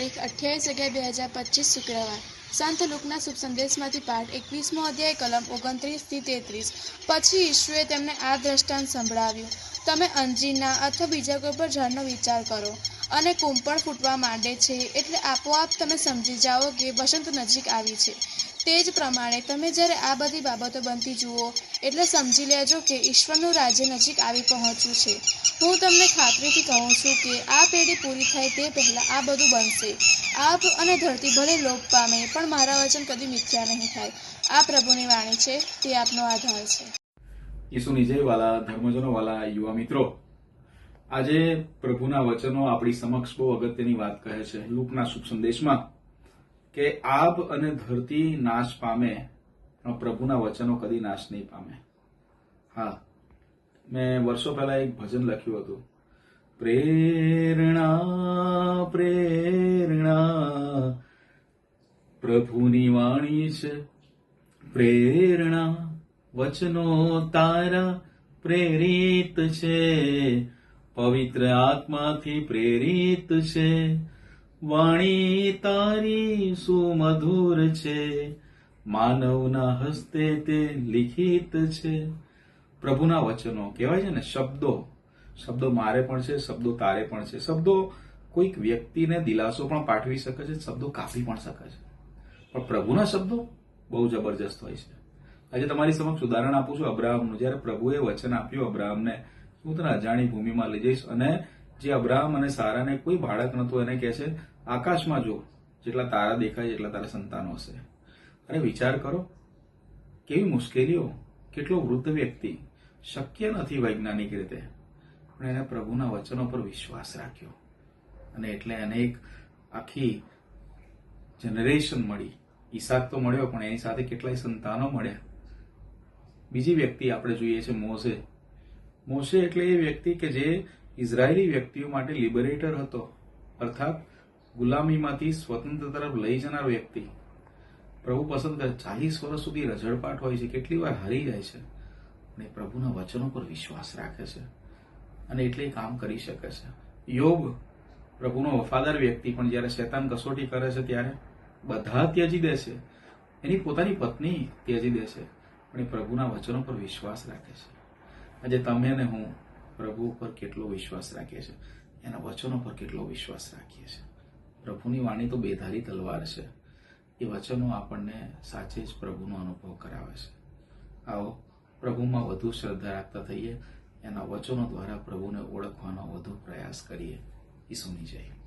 તારીખ અઠ્યાવીસ અગિયાર બે હજાર પચીસ શુક્રવાર. સંત લુકના શુભ સંદેશમાંથી પાઠ એકવીસમો અધ્યાય, કલમ ઓગણત્રીસથી તેત્રીસ. પછી ઈશ્વરે તેમને આ દ્રષ્ટાંત સંભળાવ્યું. તમે અંજીરના અથવા બીજા કોઈ પર ઝાડનો વિચાર કરો અને કુંપળ ફૂટવા માંડે છે એટલે આપોઆપ તમે સમજી જાઓ કે વસંત નજીક આવી છે. તે જ પ્રમાણે તમે જ્યારે આ બધી બાબતો બનતી જુઓ, એટલે સમજી લેજો કે ઈશ્વરનું રાજ્ય નજીક આવી પહોંચ્યું છે. હું તમને ખાતરીથી કહું છું કે આ પેઢી પૂરી થાય તે પહેલાં આ બધું બનશે. આપ અને ધરતી ભલે લોપ પામે, પણ મારા વચન કદી મિથ્યા નહીં થાય. આ પ્રભુની વાણી છે, તે આપનો આધાર છે. ઈસુની જય વાલા, યુવા મિત્રો. આજે પ્રભુના વચનો આપણી સમક્ષ બહુ અગત્યની વાત કહે છે. લૂકના શુભ સંદેશમાં કે આબ અને ધરતી નાશ પામે પ્રભુના વચનો કદી નાશ નહીં પામે. હા, મેં વર્ષો પહેલા એક ભજન લખ્યું હતું. પ્રેરણા પ્રેરણા, પ્રભુની વાણી છે. પ્રેરણા, વચનો તારા પ્રેરિત છે. પવિત્ર આત્માથી પ્રેરિત છે. વાણી તારી સુમધુર છે. માનવના હસ્તે તે લિખિત છે. પ્રભુના વચનો કહેવાય છે ને, શબ્દો. શબ્દો મારે પણ છે, શબ્દો તારે પણ છે. શબ્દો કોઈક વ્યક્તિને દિલાસો પણ પાઠવી શકે છે, શબ્દો કાપી પણ શકે છે. પણ પ્રભુના શબ્દો બહુ જબરજસ્ત હોય છે. આજે તમારી સમક્ષ ઉદાહરણ આપું છું અબ્રાહમનું. જ્યારે પ્રભુએ વચન આપ્યું અબ્રાહમને, હું તને અજાણી ભૂમિમાં લઈ જઈશ અને જે અબ્રાહમ અને સારાને કોઈ બાળક નહોતું, એને કહે છે, આકાશમાં જો જેટલા તારા દેખાય એટલા તારા સંતાનો હશે. અરે વિચાર કરો, કેવી મુશ્કેલીઓ, કેટલો વૃદ્ધ વ્યક્તિ, શક્ય નથી વૈજ્ઞાનિક રીતે. પણ એને પ્રભુના વચનો પર વિશ્વાસ રાખ્યો. અને એટલે એને એક આખી જનરેશન મળી. ઈસાક તો મળ્યો, પણ એની સાથે કેટલાય સંતાનો મળ્યા. બીજી વ્યક્તિ આપણે જોઈએ છે મોસે મોસે એટલે એ વ્યક્તિ કે જે ઇઝરાયેલી વ્યક્તિઓ માટે લિબરેટર હતો. અર્થાત, ગુલામીમાંથી સ્વતંત્ર તરફ લઈ જનાર વ્યક્તિ. પ્રભુ પસંદ કરે, ચાલીસ વર્ષ સુધી રઝળપાટ હોય છે, કેટલી વાર હારી જાય છે. અને પ્રભુના વચનો પર વિશ્વાસ રાખે છે અને એટલે કામ કરી શકે છે. યોગ, પ્રભુનો વફાદાર વ્યક્તિ, પણ જ્યારે શેતાન કસોટી કરે છે, ત્યારે બધા ત્યજી દે છે. એની પોતાની પત્ની ત્યજી દે છે. પણ એ પ્રભુના વચનો પર વિશ્વાસ રાખે છે. આજે તમે અને હું પ્રભુ પર કેટલો વિશ્વાસ રાખીએ છીએ એના વચનો પર કેટલો વિશ્વાસ રાખીએ છીએ પ્રભુની વાણી તો બેધારી તલવાર છે. એ વચનો આપણને સાચે જ પ્રભુનો અનુભવ કરાવે છે. આવો, પ્રભુમાં વધુ શ્રદ્ધા રાખતા થઈએ, એના વચનો દ્વારા પ્રભુને ઓળખવાનો વધુ પ્રયાસ કરીએ. ઈસુની જય.